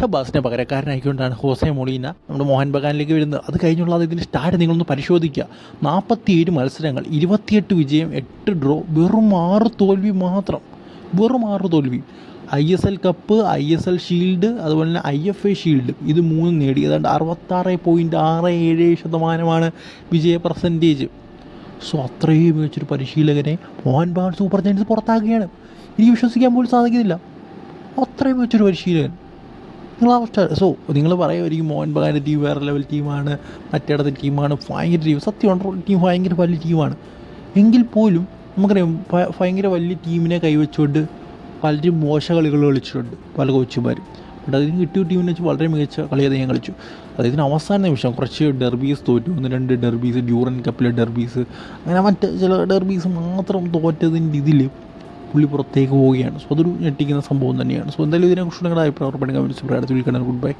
ഹബാസിനെ പകരക്കാരനായിക്കൊണ്ടാണ് Jose Molina നമ്മുടെ മോഹൻ ബഗാനിലേക്ക് വരുന്നത്. അത് കഴിഞ്ഞുള്ള ഇതിന്റെ സ്റ്റാർട്ട് നിങ്ങളൊന്ന് പരിശോധിക്കുക. നാൽപ്പത്തിയേഴ് മത്സരങ്ങൾ ഇരുപത്തിയെട്ട് വിജയം എട്ട് ഡ്രോ വെറും ആറ് തോൽവി മാത്രം. വെറും ആറ് തോൽവി. I S L cup I S L shield അതുപോലെ തന്നെ ഐ എഫ് എ ഷീൽഡ് ഇത് മൂന്നും നേടി. ഏതാണ്ട് അറുപത്താറ് പോയിന്റ് ആറ് ഏഴ് ശതമാനമാണ് വിജയ പെർസെന്റേജ് സോ അത്രയും മികച്ചൊരു പരിശീലകനെ മോഹൻ ബഗാൻ സൂപ്പർ ജയൻസ് പുറത്താക്കുകയാണ്. എനിക്ക് വിശ്വസിക്കാൻ പോലും സാധിക്കുന്നില്ല. അത്രയും മികച്ചൊരു പരിശീലകൻ. നിങ്ങൾ അവസ്ഥ സോ നിങ്ങൾ പറയുമായിരിക്കും മോഹൻ ബഗാന്റെ ടീം വേറെ ലെവൽ ടീമാണ് മറ്റേടത്തെ ടീമാണ് ഭയങ്കര ടീം സത്യമാണ് ടീം ഭയങ്കര വലിയ ടീമാണ് എങ്കിൽ പോലും നമുക്കറിയാം ഭയങ്കര വലിയ ടീമിനെ കൈവച്ചുകൊണ്ട് പലരും മോശ കളികൾ കളിച്ചിട്ടുണ്ട് പല കോച്ചുമാരും ബട്ട് അതിന് കിട്ടിയ ടീമിനെ വെച്ച് വളരെ മികച്ച കളി അദ്ദേഹം കളിച്ചു. അദ്ദേഹത്തിന് അവസാന നിമിഷം കുറച്ച് ഡെർബീസ് തോറ്റു. ഒന്ന് രണ്ട് ഡെർബീസ് ഡ്യൂറൻ കപ്പിലെ ഡെർബീസ് അങ്ങനെ മറ്റ് ചില ഡെർബീസ് മാത്രം തോറ്റതിന്റെ ഇതിൽ പുള്ളി പുറത്തേക്ക് പോവുകയാണ്. സോ അതൊരു ഞെട്ടിക്കുന്ന സംഭവം തന്നെയാണ്. സോ എന്തായാലും ഇതിനെക്കുറിച്ച് നിങ്ങളുടെ അഭിപ്രായം ഉറപ്പാണെങ്കിൽ കമൻസ് പറയാം ഗുഡ് ബൈ.